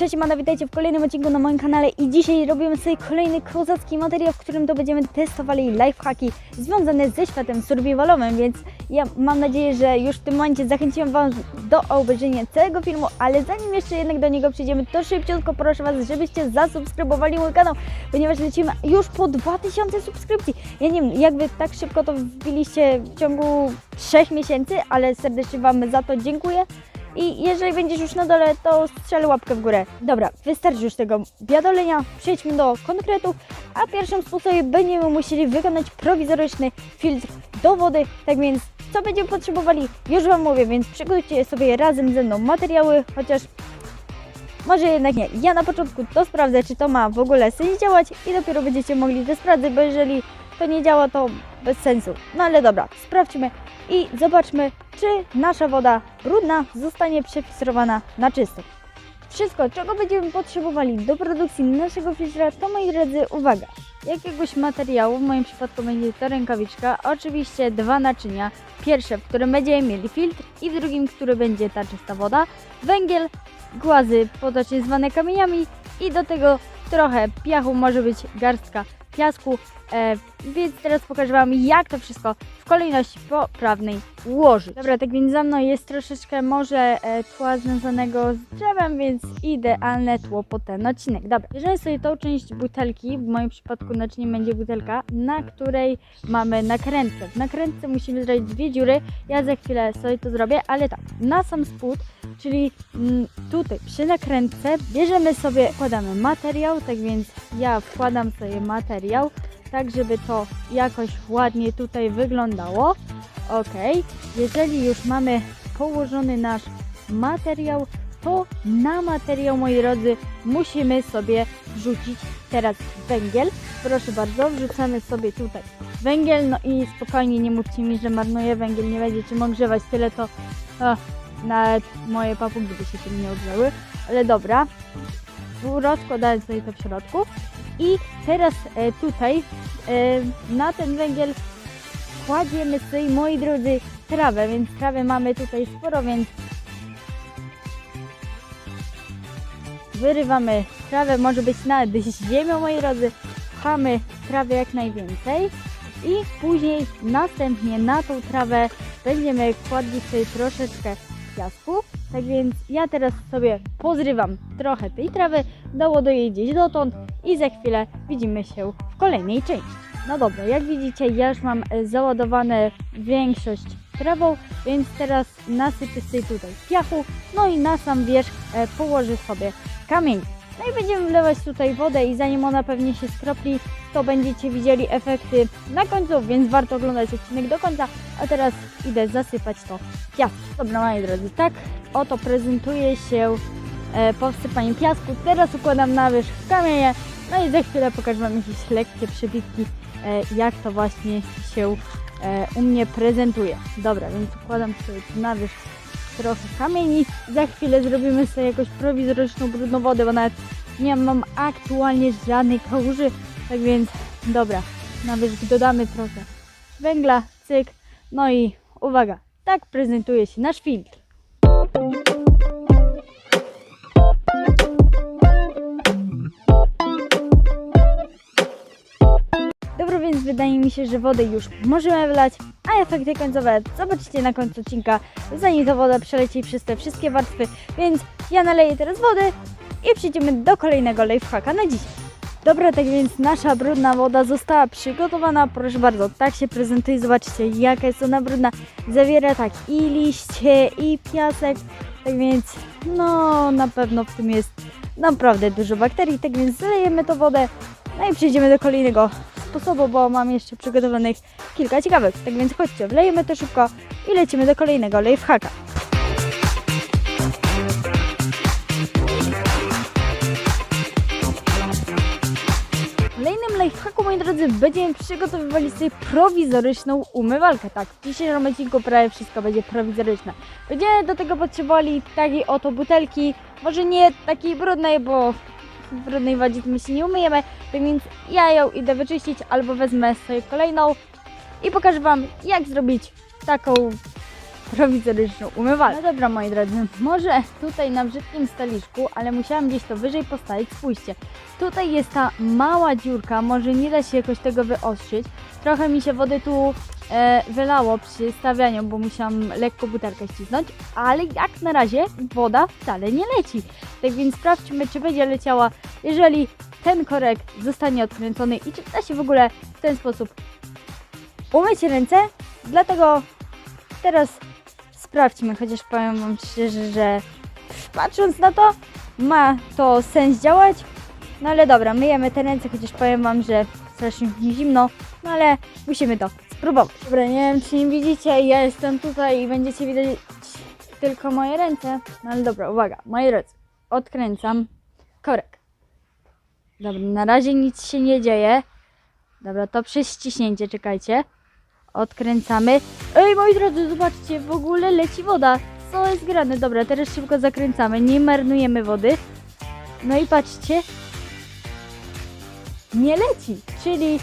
Cześć, Mana, witajcie w kolejnym odcinku na moim kanale i dzisiaj robimy sobie kolejny kozacki materiał, w którym to będziemy testowali lifehacki związane ze światem survivalowym, więc ja mam nadzieję, że już w tym momencie zachęciłem Wam do obejrzenia całego filmu, ale zanim jeszcze jednak do niego przejdziemy, to szybciutko proszę Was, żebyście zasubskrybowali mój kanał, ponieważ lecimy już po 2000 subskrypcji. Ja nie wiem, jak Wy tak szybko to wbiliście w ciągu 3 miesięcy, ale serdecznie Wam za to dziękuję. I jeżeli będziesz już na dole, to strzel łapkę w górę. Dobra, wystarczy już tego biadolenia, przejdźmy do konkretów, a pierwszym sposobem będziemy musieli wykonać prowizoryczny filtr do wody, tak więc co będziemy potrzebowali, już Wam mówię, więc przygotujcie sobie razem ze mną materiały, chociaż może jednak nie. Ja na początku to sprawdzę, czy to ma w ogóle sens działać i dopiero będziecie mogli to sprawdzać, bo jeżeli to nie działa, to bez sensu. No ale dobra, sprawdźmy i zobaczmy, czy nasza woda brudna zostanie przefiltrowana na czysto. Wszystko, czego będziemy potrzebowali do produkcji naszego filtra, to moi drodzy, uwaga, jakiegoś materiału, w moim przypadku będzie to rękawiczka, oczywiście dwa naczynia, pierwsze, w którym będziemy mieli filtr i w drugim, który będzie ta czysta woda, węgiel, głazy potocznie zwane kamieniami i do tego trochę piachu, może być garstka piasku, e, więc teraz pokażę Wam jak to wszystko w kolejności poprawnej ułożyć. Dobra, tak więc za mną jest troszeczkę może e, tła związanego z drzewem, więc idealne tło po ten odcinek. Dobra, bierzemy sobie tą część butelki, w moim przypadku naczyniem będzie butelka, na której mamy nakrętkę. W nakrętce musimy zrobić dwie dziury, ja za chwilę sobie to zrobię, ale tak, na sam spód, czyli mm, tutaj przy nakrętce bierzemy sobie, wkładamy materiał, tak więc ja wkładam sobie materiał, tak żeby to jakoś ładnie tutaj wyglądało. Ok, jeżeli już mamy położony nasz materiał, to na materiał, moi drodzy, musimy sobie wrzucić teraz węgiel. Proszę bardzo, wrzucamy sobie tutaj węgiel, no i spokojnie, nie mówcie mi, że marnuję węgiel, nie będziecie mogli grzewać tyle, to nawet moje papugi by się tym nie odgrzały, ale dobra. Rozkładałem sobie to w środku i teraz e, tutaj e, na ten węgiel kładziemy sobie, moi drodzy, trawę, więc trawę mamy tutaj sporo, więc wyrywamy trawę, może być nawet ziemią, moi drodzy, pchamy trawę jak najwięcej i później następnie na tą trawę będziemy kładli sobie troszeczkę piasku, tak więc ja teraz sobie pozrywam trochę tej trawy, dołoduję jej gdzieś dotąd i za chwilę widzimy się w kolejnej części. No dobra, jak widzicie ja już mam e, załadowane większość trawą, więc teraz nasypię sobie tutaj piachu, no i na sam wierzch e, położę sobie kamień. No i będziemy wlewać tutaj wodę i zanim ona pewnie się skropli, to będziecie widzieli efekty na końcu, więc warto oglądać odcinek do końca. A teraz idę zasypać to piaskiem. Dobra, moi drodzy, tak oto prezentuje się e, piasku. Teraz układam na wierzch kamienie, no i za chwilę pokażę Wam jakieś lekkie przebitki, e, jak to właśnie się e, u mnie prezentuje. Dobra, więc układam sobie na wierzch trochę kamieni. Za chwilę zrobimy sobie jakąś prowizoryczną brudną wodę, bo nawet nie mam aktualnie żadnej kałuży. Tak więc, dobra, na wierzch dodamy trochę węgla, cyk. No i uwaga, tak prezentuje się nasz filtr. Dobra, więc wydaje mi się, że wodę już możemy wlać, a efekty końcowe zobaczycie na końcu odcinka, zanim ta woda przeleci przez te wszystkie warstwy, więc ja naleję teraz wody i przejdziemy do kolejnego lifehacka na dziś. Dobra, tak więc nasza brudna woda została przygotowana, proszę bardzo, tak się prezentuje, zobaczcie jaka jest ona brudna, zawiera tak i liście i piasek, tak więc no na pewno w tym jest naprawdę dużo bakterii, tak więc zalejemy to wodę, no i przejdziemy do kolejnego sposobu, bo mam jeszcze przygotowanych kilka ciekawych. Tak więc chodźcie, wlejemy to szybko i lecimy do kolejnego lifehacka. Lifehacku, moi drodzy, będziemy przygotowywali sobie prowizoryczną umywalkę. Tak, w dzisiejszym odcinku prawie wszystko będzie prowizoryczne. Będziemy do tego potrzebowali takiej oto butelki, może nie takiej brudnej, bo w brudnej wodzie my się nie umyjemy, tak więc ja ją idę wyczyścić albo wezmę sobie kolejną i pokażę Wam jak zrobić taką prowizoryczną umywalkę. No dobra, moi drodzy, może tutaj na brzydkim stoliczku, ale musiałam gdzieś to wyżej postawić. Spójrzcie, tutaj jest ta mała dziurka, może nie da się jakoś tego wyostrzyć. Trochę mi się wody tu e, wylało przy stawianiu, bo musiałam lekko butelkę ścisnąć, ale jak na razie woda wcale nie leci. Tak więc sprawdźmy, czy będzie leciała, jeżeli ten korek zostanie odkręcony i czy da się w ogóle w ten sposób umyć ręce. Dlatego teraz sprawdźmy, chociaż powiem Wam szczerze, że patrząc na to, ma to sens działać. No ale dobra, myjemy te ręce, chociaż powiem Wam, że strasznie mi zimno, no ale musimy to spróbować. Dobra, nie wiem czy nie widzicie, ja jestem tutaj i będziecie widać tylko moje ręce. No ale dobra, uwaga, moje ręce. Odkręcam korek. Dobra, na razie nic się nie dzieje. Dobra, to przez ściśnięcie, czekajcie. Odkręcamy. Ej, moi drodzy, zobaczcie, w ogóle leci woda. Co jest grane? Dobra, teraz szybko zakręcamy, nie marnujemy wody. No i patrzcie. Nie leci, czyli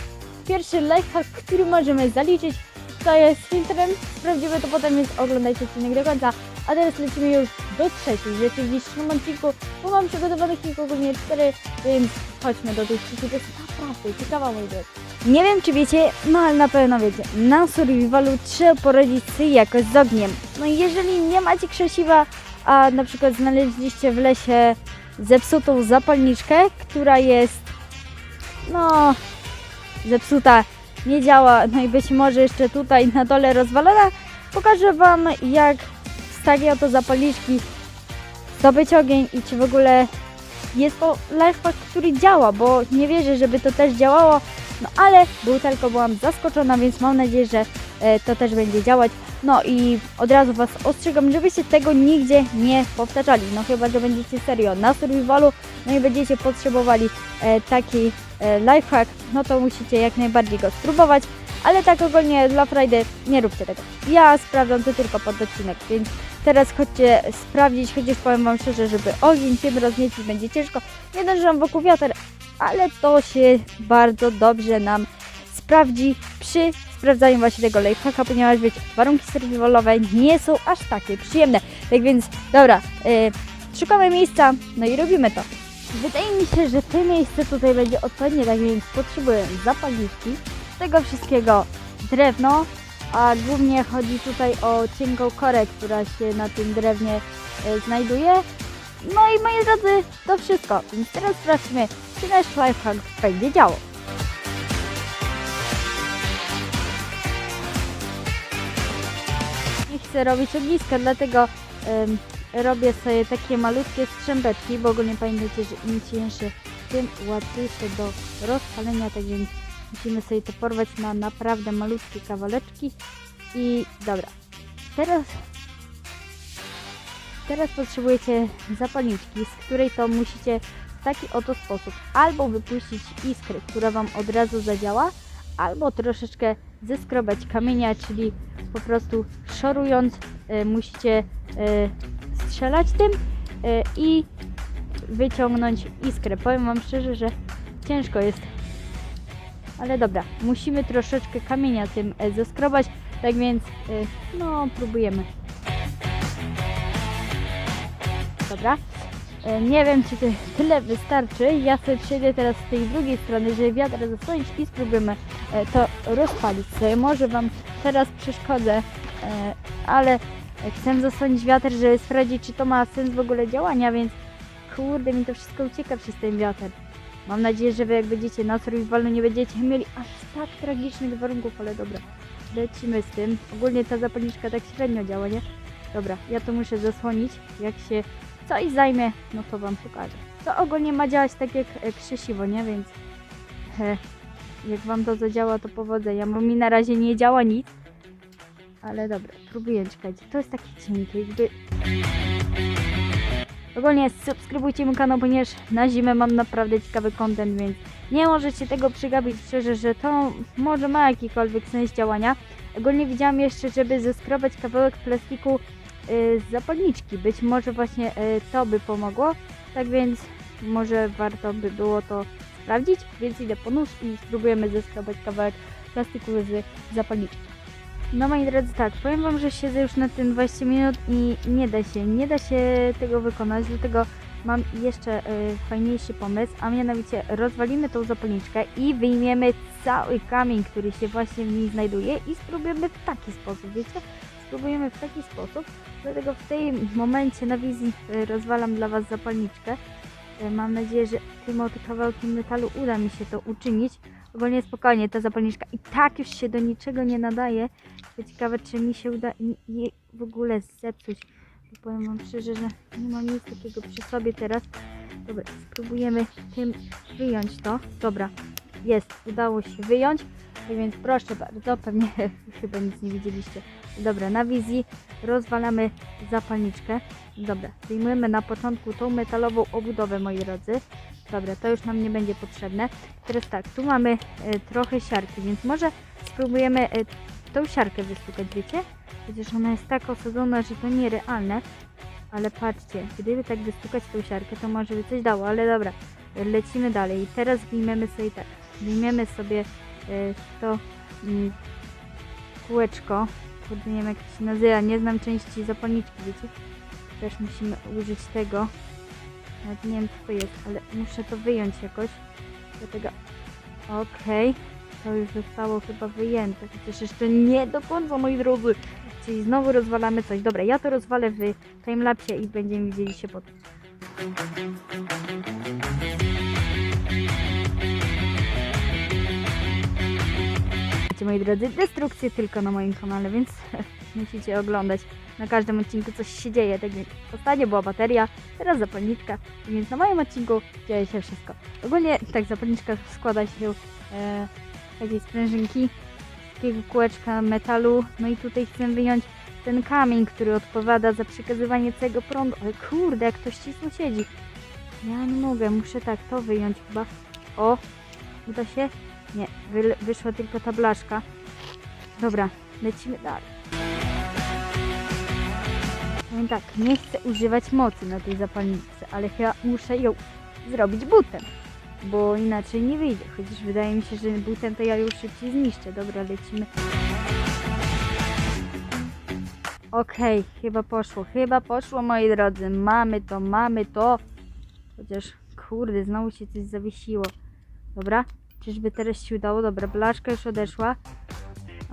pierwszy lifehack, który możemy zaliczyć, to jest filtrem. Sprawdzimy to potem, więc oglądajcie odcinek do końca. A teraz lecimy już do trzeciej rzeczy w dzisiejszym odcinku, bo mam przygotowanych ich ogólnie cztery, więc chodźmy do tych trzeciej. To jest naprawdę ciekawa, moi drodzy. Nie wiem, czy wiecie, no ale na pewno wiecie, na survivalu trzeba poradzić sobie jakoś z ogniem. No i jeżeli nie macie krzesiwa, a na przykład znaleźliście w lesie zepsutą zapalniczkę, która jest, no, zepsuta, nie działa, no i być może jeszcze tutaj na dole rozwalona, pokażę Wam, jak z takiej oto zapalniczki zdobyć ogień i czy w ogóle jest to lifehack, który działa, bo nie wierzę, żeby to też działało, no ale butelką byłam zaskoczona, więc mam nadzieję, że e, to też będzie działać. No i od razu Was ostrzegam, żebyście tego nigdzie nie powtarzali. No chyba, że będziecie serio na survivalu, no i będziecie potrzebowali e, taki e, lifehack, no to musicie jak najbardziej go spróbować. Ale tak ogólnie dla Friday nie róbcie tego. Ja sprawdzam to tylko pod odcinek, więc teraz chodźcie sprawdzić, chociaż powiem Wam szczerze, żeby ogień tym rozniecić będzie ciężko. Nie dążam wokół wiatr, ale to się bardzo dobrze nam sprawdzi przy sprawdzaniu właśnie tego lifehacka, ponieważ wiecie, warunki survivalowe nie są aż takie przyjemne. Tak więc, dobra, yy, szukamy miejsca, no i robimy to. Wydaje mi się, że to miejsce tutaj będzie odpowiednie, tak więc potrzebuję zapalniczki, tego wszystkiego drewno, a głównie chodzi tutaj o cienką korę, która się na tym drewnie e, znajduje. No i moi drodzy, to wszystko. Więc teraz sprawdźmy, czy nasz lifehack będzie działał. Nie chcę robić ogniska, dlatego em, robię sobie takie malutkie strzępeczki, bo ogólnie pamiętajcie, że im cieńsze, tym łatwiejsze do rozpalenia, tak więc musimy sobie to porwać na naprawdę malutkie kawałeczki i dobra. Teraz teraz potrzebujecie zapalniczki, z której to musicie w taki oto sposób albo wypuścić iskrę, która Wam od razu zadziała, albo troszeczkę zeskrobać kamienia, czyli po prostu szorując e, musicie e, strzelać tym e, i wyciągnąć iskrę. Powiem Wam szczerze, że ciężko jest ale dobra, musimy troszeczkę kamienia tym e, zeskrobać, tak więc e, no próbujemy. Dobra. E, Nie wiem, czy ty, tyle wystarczy. Ja sobie przejdę teraz z tej drugiej strony, żeby wiatr zasłonić i spróbujemy to rozpalić sobie. Może Wam teraz przeszkodzę, ale chcę zasłonić wiatr, żeby sprawdzić, czy to ma sens w ogóle działania, więc kurde, mi to wszystko ucieka przez ten wiatr. Mam nadzieję, że wy jak będziecie na survivalu nie będziecie mieli aż tak tragicznych warunków, ale dobra. Lecimy z tym. Ogólnie ta zapalniczka tak średnio działa, nie? Dobra, ja to muszę zasłonić. Jak się coś zajmie, no to wam pokażę. To ogólnie ma działać tak jak e, krzesiwo, nie? Więc he, jak wam to zadziała, to powodzenia. Bo mi na razie nie działa nic. Ale dobra, próbuję, czekajcie. To jest takie cienkie, jakby... Ogólnie subskrybujcie mój kanał, ponieważ na zimę mam naprawdę ciekawy content, więc nie możecie tego przegapić szczerze, że to może ma jakikolwiek sens działania. Ogólnie widziałam jeszcze, żeby zeskrobać kawałek plastiku yy, z zapalniczki. Być może właśnie yy, to by pomogło, tak więc może warto by było to sprawdzić, więc idę po nóż i spróbujemy zeskrobać kawałek plastiku z zapalniczki. No moi drodzy, tak, powiem wam, że siedzę już na tym 20 minut i nie da się, nie da się tego wykonać, dlatego mam jeszcze y, fajniejszy pomysł, a mianowicie rozwalimy tą zapalniczkę i wyjmiemy cały kamień, który się właśnie w niej znajduje i spróbujemy w taki sposób, wiecie? Spróbujemy w taki sposób, dlatego w tym momencie na wizji y, rozwalam dla was zapalniczkę. Y, Mam nadzieję, że tym oto kawałkiem metalu uda mi się to uczynić. Ogólnie spokojnie, ta zapalniczka i tak już się do niczego nie nadaje. Ciekawe, czy mi się uda jej w ogóle zepsuć. Bo powiem Wam szczerze, że nie mam nic takiego przy sobie teraz. Dobra, spróbujemy tym wyjąć to. Dobra, jest, udało się wyjąć. Tak Więc proszę bardzo, pewnie chyba nic nie widzieliście. Dobra, na wizji rozwalamy zapalniczkę. Dobra, wyjmujemy na początku tą metalową obudowę, moi drodzy. Dobra, to już nam nie będzie potrzebne. Teraz tak, tu mamy e, trochę siarki, więc może spróbujemy e, tą siarkę wystukać, wiecie? Przecież ona jest tak osadzona, że to nierealne. Ale patrzcie, gdyby tak wystukać tą siarkę, to może by coś dało, ale dobra, lecimy dalej. I teraz wyjmiemy sobie tak, wyjmiemy sobie e, to mm, kółeczko, kurde, nie wiem jak to się nazywa, nie znam części zapalniczki, wiecie? Też musimy użyć tego. Nawet nie wiem co jest, ale muszę to wyjąć jakoś. Dlatego, okej, to już zostało chyba wyjęte, chociaż jeszcze nie do końca, moi drodzy. Czyli znowu rozwalamy coś. Dobra, ja to rozwalę w timelapsie i będziemy widzieli się potem. Moi drodzy, destrukcje tylko na moim kanale, więc musicie oglądać. Na każdym odcinku coś się dzieje. Tak więc ostatnio była bateria, teraz zapalniczka, tak więc na moim odcinku dzieje się wszystko. Ogólnie tak zapalniczka składa się e, z takiej sprężynki, takiego kółeczka metalu. No i tutaj chcę wyjąć ten kamień, który odpowiada za przekazywanie całego prądu. Ale kurde, jak to ścisło siedzi. Ja nie mogę, muszę tak to wyjąć chyba. O, uda się? Nie, wy, wyszła tylko ta blaszka. Dobra, lecimy dalej. Powiem tak, nie chcę używać mocy na tej zapalniczce, ale chyba muszę ją zrobić butem, bo inaczej nie wyjdzie. Chociaż wydaje mi się, że butem to ja ją szybciej zniszczę. Dobra, lecimy. Okej, chyba poszło, chyba poszło moi drodzy. Mamy to, mamy to. Chociaż kurde, znowu się coś zawiesiło. Dobra, czyżby teraz się udało? Dobra, blaszka już odeszła.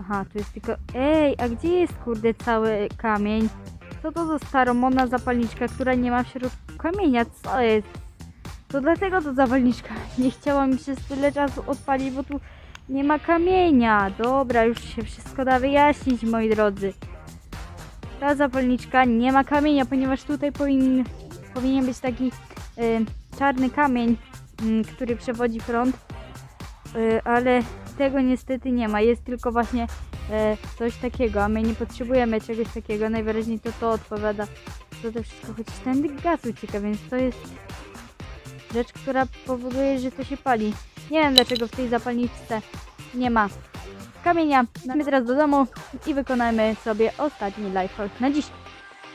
Aha, tu jest tylko... Ej, a gdzie jest kurde cały kamień? Co to za staromodna zapalniczka, która nie ma w środku kamienia? Co jest? To dlatego to zapalniczka nie chciała mi się z tyle czasu odpalić, bo tu nie ma kamienia. Dobra, już się wszystko da wyjaśnić, moi drodzy. Ta zapalniczka nie ma kamienia, ponieważ tutaj powinien, powinien być taki y, czarny kamień, y, który przewodzi prąd, y, ale tego niestety nie ma. Jest tylko właśnie coś takiego, a my nie potrzebujemy czegoś takiego. Najwyraźniej to to odpowiada za to wszystko, chociaż tędy gaz ucieka, więc to jest rzecz, która powoduje, że to się pali. Nie wiem dlaczego w tej zapalniczce nie ma kamienia. My teraz do domu i wykonajmy sobie ostatni lifehack na dziś.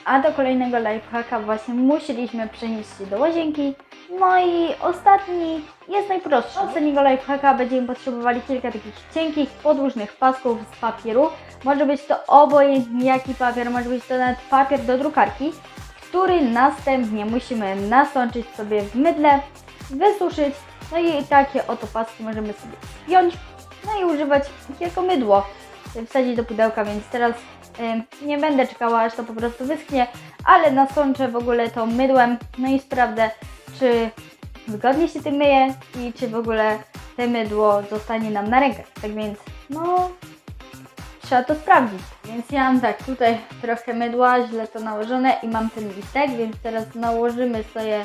A do kolejnego lifehacka właśnie musieliśmy przenieść się do łazienki. No i ostatni jest najprostszy. Do ostatniego lifehacka będziemy potrzebowali kilka takich cienkich, podłużnych pasków z papieru. Może być to obojętnie jaki papier, może być to nawet papier do drukarki, który następnie musimy nasączyć sobie w mydle, wysuszyć. No i takie oto paski możemy sobie spiąć, no i używać jako mydło. Wsadzić do pudełka, więc teraz Nie będę czekała, aż to po prostu wyschnie, ale nasączę w ogóle to mydłem, no i sprawdzę, czy wygodnie się tym myje i czy w ogóle te mydło zostanie nam na rękę. Tak więc, no, trzeba to sprawdzić. Więc ja mam tak, tutaj trochę mydła, źle to nałożone i mam ten listek, więc teraz nałożymy sobie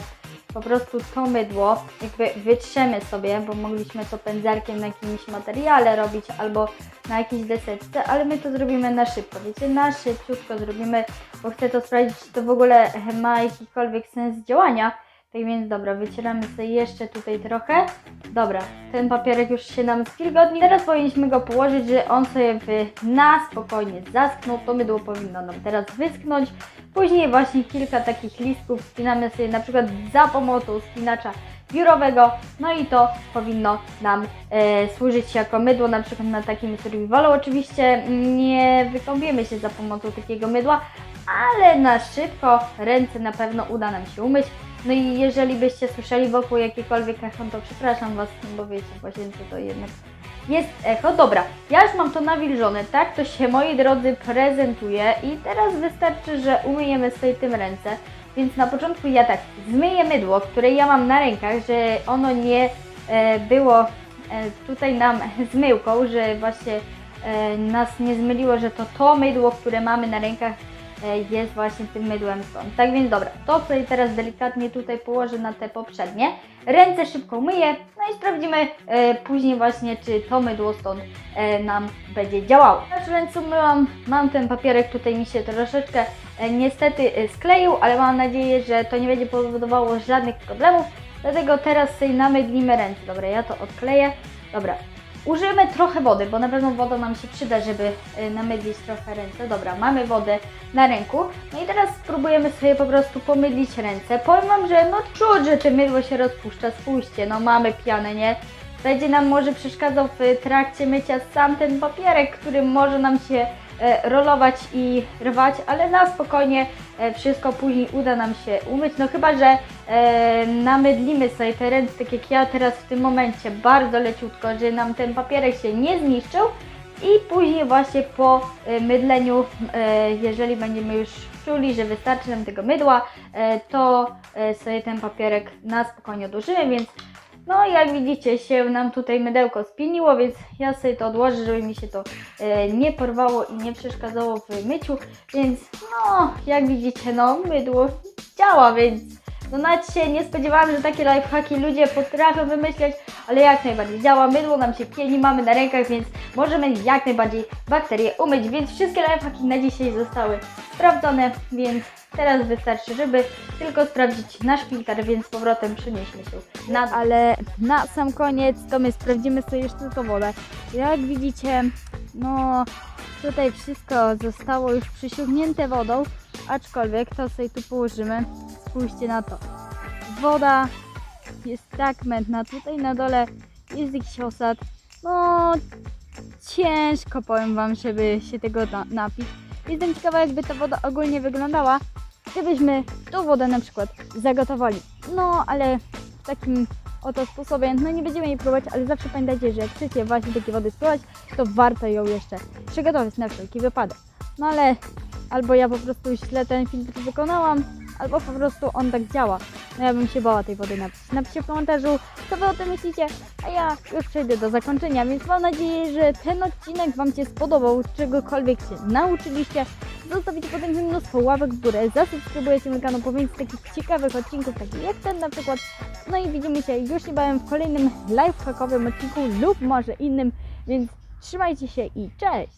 po prostu to mydło, jakby wytrzemy sobie, bo mogliśmy to pędzelkiem na jakimś materiale robić albo na jakiejś deseczce, ale my to zrobimy na szybko, wiecie, na szybciutko zrobimy, bo chcę to sprawdzić, czy to w ogóle ma jakikolwiek sens działania. Tak więc dobra, wycieramy sobie jeszcze tutaj trochę. Dobra, ten papierek już się nam zwilgotni. Teraz powinniśmy go położyć, że on sobie w, na spokojnie zaschnął. To mydło powinno nam teraz wyschnąć. Później właśnie kilka takich listków spinamy sobie na przykład za pomocą spinacza biurowego, no i to powinno nam e, służyć jako mydło, na przykład na takim survivalu. Oczywiście nie wykąpiemy się za pomocą takiego mydła, ale na szybko ręce na pewno uda nam się umyć. No i jeżeli byście słyszeli wokół jakiekolwiek echo, to przepraszam Was, bo wiecie, w łazience to jednak jest echo. Dobra, ja już mam to nawilżone, tak to się moi drodzy prezentuje i teraz wystarczy, że umyjemy sobie tym ręce. Więc na początku ja tak zmyję mydło, które ja mam na rękach, że ono nie e, było e, tutaj nam zmyłką, że właśnie e, nas nie zmyliło, że to to mydło, które mamy na rękach jest właśnie tym mydłem stąd. Tak więc dobra, to sobie teraz delikatnie tutaj położę na te poprzednie. Ręce szybko myję, no i sprawdzimy e, później właśnie, czy to mydło stąd e, nam będzie działało. Też ręce myłam, mam ten papierek, tutaj mi się troszeczkę e, niestety e, skleił, ale mam nadzieję, że to nie będzie powodowało żadnych problemów. Dlatego teraz sobie namydlimy ręce. Dobra, ja to odkleję. Dobra, Użyjemy trochę wody, bo na pewno woda nam się przyda, żeby y, namydlić trochę ręce. Dobra, mamy wodę na ręku. No i teraz spróbujemy sobie po prostu pomydlić ręce. Powiem Wam, że no czuć, że to mydło się rozpuszcza. Spójrzcie, no mamy pianę, nie? Będzie nam może przeszkadzał w trakcie mycia sam ten papierek, który może nam się rolować i rwać, ale na spokojnie e, wszystko później uda nam się umyć. No chyba, że e, namydlimy sobie te ręce, tak jak ja teraz w tym momencie, bardzo leciutko, że nam ten papierek się nie zniszczył i później właśnie po e, mydleniu, e, jeżeli będziemy już czuli, że wystarczy nam tego mydła, e, to e, sobie ten papierek na spokojnie odłożymy, więc no jak widzicie się nam tutaj mydełko spieniło, więc ja sobie to odłożę, żeby mi się to e, nie porwało i nie przeszkadzało w myciu, więc no jak widzicie no mydło działa, więc no nawet się nie spodziewałam, że takie lifehacki ludzie potrafią wymyśleć, ale jak najbardziej działa, mydło nam się pieni, mamy na rękach, więc możemy jak najbardziej bakterie umyć, więc wszystkie lifehacki na dzisiaj zostały sprawdzone, więc teraz wystarczy, żeby tylko sprawdzić nasz filtr, więc z powrotem przenieśmy się na ale na sam koniec to my sprawdzimy sobie już tylko wodę. Jak widzicie, no tutaj wszystko zostało już przysiągnięte wodą, aczkolwiek to sobie tu położymy. Spójrzcie na to. Woda jest tak mętna. Tutaj na dole jest jakiś osad. No ciężko powiem Wam, żeby się tego na- napić. Jestem ciekawa, jakby ta woda ogólnie wyglądała, gdybyśmy tą wodę na przykład zagotowali. No, ale w takim oto sposobie, no nie będziemy jej próbować, ale zawsze pamiętajcie, że jak chcecie właśnie takiej wody spróbować, to warto ją jeszcze przygotować na wszelki wypadek. No ale albo ja po prostu źle ten filtr wykonałam, albo po prostu on tak działa. No ja bym się bała tej wody napić. Napiszcie w komentarzu, co wy o tym myślicie, a ja już przejdę do zakończenia, więc mam nadzieję, że ten odcinek Wam się spodobał, czegokolwiek się nauczyliście. Zostawicie potem mnóstwo ławek w górę, zasubskrybujecie mój kanał po więcej takich ciekawych odcinków, takich jak ten na przykład. No i widzimy się już niebawem w kolejnym lifehackowym odcinku lub może innym, więc trzymajcie się i cześć!